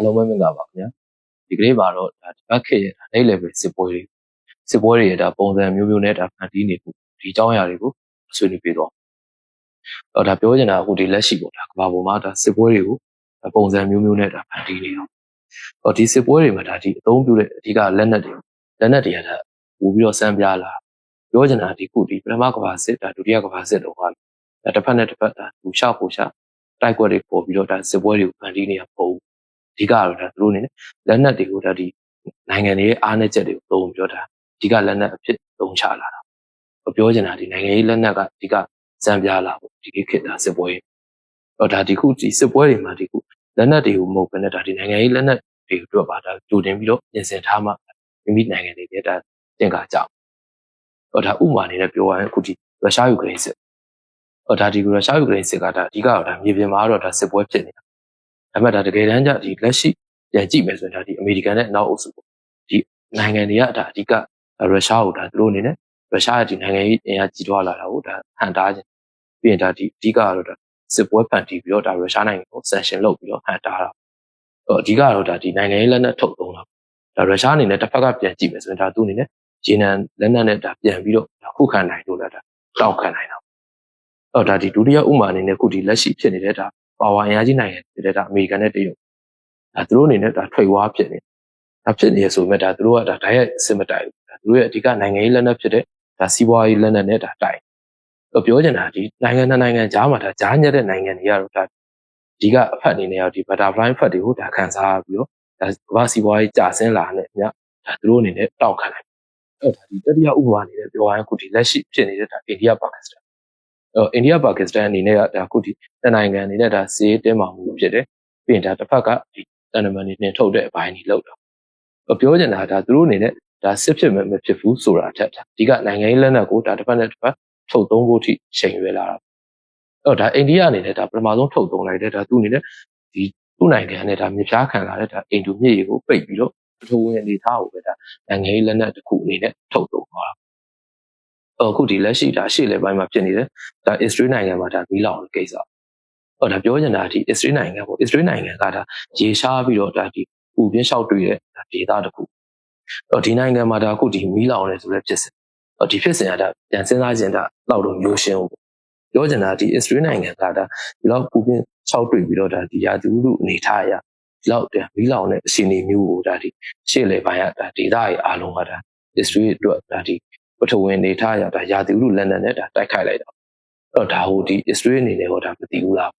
အားလုံးပဲမင်္ဂလာပါခင်ဗျာဒီကနေ့မှာတော့ဒါဒီဘက်ခေတ်ရဲ့ဒါနိုင် level စစ်ပွဲတွေစစ်ပွဲတွေရဲ့ဒါပုံစံမျိုးမျိုးနဲ့ဒါဖန်တီးနေဖို့ဒီအကြောင်းအရာတွေကိုဆွေးနွေးပြတော့တော့ဒါပြောချင်တာအခုဒီလက်ရှိပေါ့ဒါကမ္ဘာပေါ်မှာဒါစစ်ပွဲတွေကိုဒါပုံစံမျိုးမျိုးနဲ့ဒါဖန်တီးနေတော့တော့ဒီစစ်ပွဲတွေမှာဒါဒီအသုံးပြုတဲ့အဓိကလက်နက်တွေလက်နက်တွေကဒါပို့ပြီးတော့စမ်းပြလာပြောချင်တာဒီခုဒီပထမကမ္ဘာစစ်ဒါဒုတိယကမ္ဘာစစ်တော့ဟာဒါတစ်ဖက်နဲ့တစ်ဖက်ဒါပူရှပူရှတိုက်ကွက်တွေပေါ်ပြီးတော့ဒါစစ်ပွဲတွေကိုဖန်တီးနေတာပုံအ ဓိကတော့ဒါသူတို့အနေနဲ့လက်နက်တွေကိုဒါဒီနိုင်ငံတွေရဲ့အားနည်းချက်တွေကိုသုံးပြောတာအဓိကလက်နက်အဖြစ်သုံးချလာတာပြောချင်တာဒီနိုင်ငံရေးလက်နက်ကအဓိကစံပြလာပေါ့ဒီခေတ်ဒါစစ်ပွဲတော့ဒါဒီခုဒီစစ်ပွဲတွေမှာဒီခုလက်နက်တွေကိုမဟုတ်ဘဲနဲ့ဒါဒီနိုင်ငံရေးလက်နက်တွေအတွက်ပါဒါကြိုတင်ပြီးတော့ပြင်ဆင်ထားမှမိမိနိုင်ငံတွေရဲ့ဒါတင်ကားကြောက်တော့ဒါဥမာအနေနဲ့ပြောရရင်အခုဒီရုရှားယူကရိန်းစစ်တော့ဒါဒီရုရှားယူကရိန်းစစ်ကဒါအဓိကတော့ဒါမြေပြင်မှာတော့ဒါစစ်ပွဲဖြစ်နေတာ ဒါပေမဲ့ဒါတကယ်တမ်းကျဒီလက်ရှိပြန်ကြည့်မယ်ဆိုရင်ဒါဒီအမေရိကန်နဲ့နောက်အုပ်စုပေါ့ဒီနိုင်ငံတွေကဒါအဓိကရုရှားကိုဒါသူတို့အနေနဲ့ရုရှားရဲ့ဒီနိုင်ငံရေးအင်အားကြီးထွားလာတာကိုဒါဟန်တားခြင်းပြီးရင်ဒါဒီအဓိကကတော့ဒါစစ်ပွဲဖန်တီးပြီးတော့ဒါရုရှားနိုင်ငံကို sanction လုပ်ပြီးတော့ဟန်တားတာတော့အဓိကတော့ဒါဒီနိုင်ငံရေးလက်နက်ထုတ်သုံးတာဒါရုရှားအနေနဲ့တစ်ဖက်ကပြန်ကြည့်မယ်ဆိုရင်ဒါသူအနေနဲ့ဂျီနန်လက်နက်နဲ့ဒါပြန်ပြီးတော့ခုခံနိုင်လို့လားဒါတောက်ခံနိုင်တာတော့ဒါဒီဒုတိယဥမာအနေနဲ့ခုဒီလက်ရှိဖြစ်နေတဲ့ဒါ ပါဝါအင်အားကြီးနိုင်ငံဖြစ်တဲ့ဒါအမေရိကန်နဲ့တရုတ်ဒါသူတို့အနေနဲ့ဒါထွေဝါဖြစ်နေဒါဖြစ်နေရဆိုမဲ့ဒါသူတို့ကဒါဓာတ်ရိုက်စစ်မတိုင်ဘူးဒါသူတို့ရဲ့အဓိကနိုင်ငံရေးလက်နက်ဖြစ်တဲ့ဒါစီးပွားရေးလက်နက်နဲ့ဒါတိုင်တော့ပြောချင်တာဒီနိုင်ငံနဲ့နိုင်ငံကြားမှာဒါကြားညက်တဲ့နိုင်ငံတွေကတော့ဒါဒီကအဖက်အနေနဲ့ရောဒီ butterfly ဖက်တွေကိုဒါခံစားပြီးတော့ဒါကမ္ဘာစီးပွားရေးကျဆင်းလာတဲ့ညဒါသူတို့အနေနဲ့တောက်ခံနိုင်အဲ့ဒါဒီတတိယဥပမာအနေနဲ့ပြောရရင်ခုဒီလက်ရှိဖြစ်နေတဲ့ဒါအိန္ဒိယပါကစ္စတန် အဲ့အိန္ဒိယပါကစ္စတန်အနေနဲ့ကဒါခုဒီနိုင်ငံအနေနဲ့ဒါစီးတင်းမာမှုဖြစ်တယ်ပြီးရင်ဒါတစ်ဖက်ကဒီတန်တမန်တွေနှင်ထုတ်တဲ့အပိုင်းကြီးလောက်တော့ပြောချင်တာဒါသူတို့အနေနဲ့ဒါစစ်ဖြစ်မယ်မဖြစ်ဘူးဆိုတာထက်အဓိကနိုင်ငံရေးလက်နက်ကိုဒါတစ်ဖက်နဲ့တစ်ဖက်ထုတ်သုံးဖို့ထိချိန်ရွယ်လာတာအဲ့တော့ဒါအိန္ဒိယအနေနဲ့ဒါပထမဆုံးထုတ်သုံးလိုက်တယ်ဒါသူအနေနဲ့ဒီသူ့နိုင်ငံနဲ့ဒါမြေပြားခံလာတဲ့ဒါအိန္ဒိုမြစ်ရေကိုပိတ်ပြီးတော့ပထဝီအနေထားကိုပဲဒါနိုင်ငံရေးလက်နက်တစ်ခုအနေနဲ့ထုတ်သုံးသွားတာ အခုဒီလက်ရှိဒါရှေ့လေပိုင်းမှာဖြစ်နေတယ်ဒါအစ္စရေးနိုင်ငံမှာဒါမီးလောင်တဲ့ကိစ္စဟောဒါပြောချင်တာဒီအစ္စရေးနိုင်ငံပေါ့အစ္စရေးနိုင်ငံကဒါရေရှားပြီးတော့ဒါဒီပူပြင်းလျှောက်တွေ့တဲ့ဒေသတစ်ခုတော့ဒီနိုင်ငံမှာဒါအခုဒီမီးလောင်နေဆိုတဲ့ဖြစ်စဉ်တော့ဒီဖြစ်စဉ်ကဒါပြန်စဉ်းစားခြင်းဒါလောက်တော့မျိုးရှင်းဘူးပြောချင်တာဒီအစ္စရေးနိုင်ငံကဒါဒီလောက်ပူပြင်းလျှောက်တွေ့ပြီးတော့ဒါဒီရာသီဥတုအနေထားအရဒီလောက်မီးလောင်တဲ့အခြေအနေမျိုးကိုဒါဒီရှေ့လေပိုင်းကဒါဒေသရဲ့အားလုံးကဒါအစ္စရေးအတွက်ဒါဒီ ပထဝီအနေထားအရဒါရာသီဥတုလက်နက်နဲ့ဒါတိုက်ခိုက်လိုက်တာအဲ့တော့ဒါဟိုဒီအစ္စရေးအနေနဲ့ဟောဒါမသိဘူးလား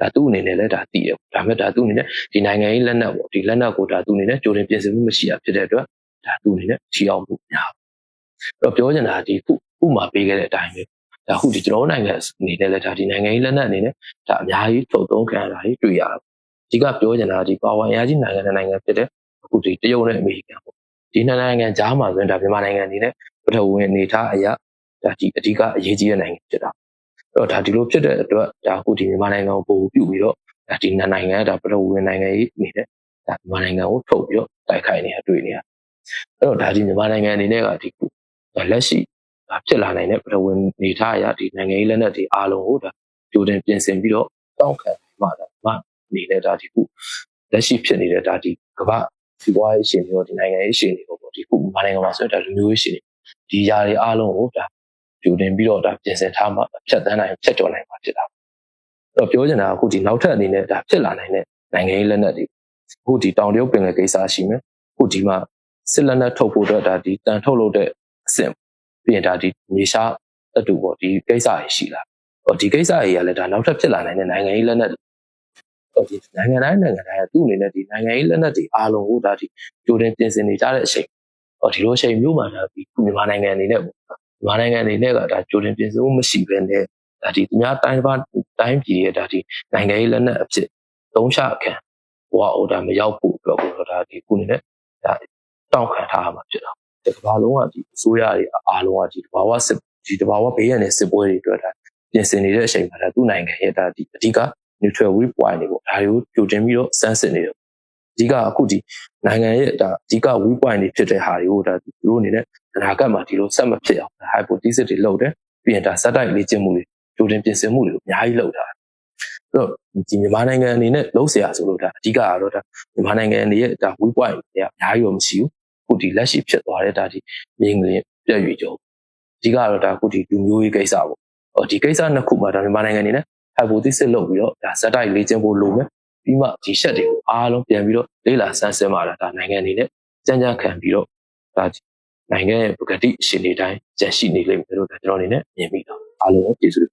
ဒါသူ့အနေနဲ့လည်းဒါသိရဒါပေမဲ့ဒါသူ့အနေနဲ့ဒီနိုင်ငံရေးလက်နက်ပေါ့ဒီလက်နက်ကိုဒါသူ့အနေနဲ့ကြိုတင်ပြင်ဆင်မှုမရှိတာဖြစ်တဲ့အတွက်ဒါသူ့အနေနဲ့ချီအောင်မှုများအဲ့တော့ပြောချင်တာဒီခုဥမာပေးခဲ့တဲ့အတိုင်းပဲဒါခုဒီကျွန်တော်နိုင်ငံအနေနဲ့လည်းဒါဒီနိုင်ငံရေးလက်နက်အနေနဲ့ဒါအများကြီးထုတ်သုံးခံရတာတွေတွေ့ရတာအဓိကပြောချင်တာဒီပါဝါအရာကြီးနိုင်ငံနိုင်ငံဖြစ်တဲ့အခုဒီတရုတ်နဲ့အမေရိကန်ပေါ့ ဒီနှစ်နိုင်ငံကြားမှာဆိုရင်ဒါမြန်မာနိုင်ငံအနေနဲ့ပထဝီအနေထားအရာဒါဒီအဓိကအရေးကြီးတဲ့နိုင်ငံဖြစ်တာတော့ဒါဒီလိုဖြစ်တဲ့အတွက်ဒါအခုဒီမြန်မာနိုင်ငံကိုပို့ပြုပြီးတော့ဒါဒီနိုင်ငံကဒါပထဝီနိုင်ငံရေးအနေနဲ့ဒါမြန်မာနိုင်ငံကိုထုတ်ပြီးတော့တိုက်ခိုက်နေတာတွေ့နေရအဲ့တော့ဒါဒီမြန်မာနိုင်ငံအနေနဲ့ကဒီခုလက်ရှိဖြစ်လာနိုင်တဲ့ပထဝီနေထားအရာဒီနိုင်ငံရေးလက်နက်တွေအားလုံးကိုဒါကြိုတင်ပြင်ဆင်ပြီးတော့တောင်းခံမှဒါမှအနေနဲ့ဒါဒီခုလက်ရှိဖြစ်နေတဲ့ဒါဒီကမ္ဘာ စီးပွားရေးရှင်တွေရောဒီနိုင်ငံရေးရှင်တွေရောပေါ့ဒီခုမြန်မာနိုင်ငံမှာဆိုရင်ဒါလူမျိုးရေးရှင်တွေဒီຢာတွေအားလုံးကိုဒါကြိုတင်ပြီးတော့ဒါပြင်ဆင်ထားမှဖြတ်တန်းနိုင်ဖြတ်ကျော်နိုင်မှာဖြစ်တာအဲ့တော့ပြောချင်တာကအခုဒီနောက်ထပ်အနေနဲ့ဒါဖြစ်လာနိုင်တဲ့နိုင်ငံရေးလက်နက်တွေအခုဒီတောင်တရုတ်ပင်လယ်ကိစ္စရှိမယ်အခုဒီမှာစစ်လက်နက်ထုတ်ဖို့အတွက်ဒါဒီတန်ထုတ်လို့တဲ့အဆင့်ပြီးရင်ဒါဒီမြေရှားတတူပေါ့ဒီကိစ္စတွေရှိလာဟောဒီကိစ္စတွေကလည်းဒါနောက်ထပ်ဖြစ်လာနိုင်တဲ့နိုင်ငံရေးလက်နက် ဟောဒီနိုင်ငံတိုင်းနိုင်ငံတိုင်းကသူ့အနေနဲ့ဒီနိုင်ငံရေးလက်နက်တွေအားလုံးကိုဒါဒီကြိုတင်ပြင်ဆင်နေကြတဲ့အချိန်ဟောဒီလိုအချိန်မျိုးမှာဒါဒီမြန်မာနိုင်ငံအနေနဲ့ပေါ့မြန်မာနိုင်ငံအနေနဲ့ကဒါကြိုတင်ပြင်ဆင်မှုမရှိဘဲနဲ့ဒါဒီသူများတိုင်းပါတိုင်းပြည်ရဲ့ဒါဒီနိုင်ငံရေးလက်နက်အဖြစ်သုံးချခံဟိုအော်ဒါမရောက်ဖို့အတွက်ကိုဒါဒီခုနေနဲ့ဒါတောင်းခံထားရမှာဖြစ်တာဒီကမ္ဘာလုံးကဒီအစိုးရတွေအားလုံးကဒီတဘာဝစစ်ဒီတဘာဝဘေးရန်တဲ့စစ်ပွဲတွေအတွက်ဒါပြင်ဆင်နေတဲ့အချိန်မှာဒါသူ့နိုင်ငံရဲ့ဒါဒီအဓိက neutral weak point တွေပေါ့ဒါတွေကိုကြိုတင်ပြီးတော့စမ်းစစ်နေတယ်အဓိကအခုဒီနိုင်ငံရဲ့ဒါအဓိက weak point တွေဖြစ်တဲ့ဟာတွေကိုဒါသူတို့အနေနဲ့အနာဂတ်မှာဒီလိုဆက်မဖြစ်အောင် hypothesis တွေလုပ်တယ်ပြီးရင်ဒါစက်တိုက်လေ့ကျင့်မှုတွေကြိုတင်ပြင်ဆင်မှုတွေကိုအများကြီးလုပ်တာ အဲ့တော့ဒီမြန်မာနိုင်ငံအနေနဲ့လုံးเสียဆိုလို့ဒါအဓိကကတော့ဒါမြန်မာနိုင်ငံအနေရဲ့ဒါ weak point တွေကအများကြီးတော့မရှိဘူးခုဒီလက်ရှိဖြစ်သွားတဲ့ဒါဒီမြင်းကလေးပြည့်ရွေကြောအဓိကကတော့ဒါခုဒီလူမျိုးရေးကိစ္စပေါ့ဟောဒီကိစ္စနှစ်ခုမှာဒါမြန်မာနိုင်ငံအနေနဲ့ hypothesis လုပ်ပြီးတော့ဒါဇက်တိုက်လေ့ကျင့်ဖို့လိုမယ်ပြီးမှဒီရှက်တွေကိုအားလုံးပြန်ပြီးတော့လေ့လာဆန်းစစ်မှလာဒါနိုင်ငံအနေနဲ့ကြံ့ကြံ့ခံပြီးတော့ဒါနိုင်ငံရဲ့ပကတိအရှင်တွေတိုင်းကြန့်ရှိနေလိမ့်မယ်လို့ဒါကျွန်တော်အနေနဲ့မြင်မိတာအားလုံးကိုကျေးဇူး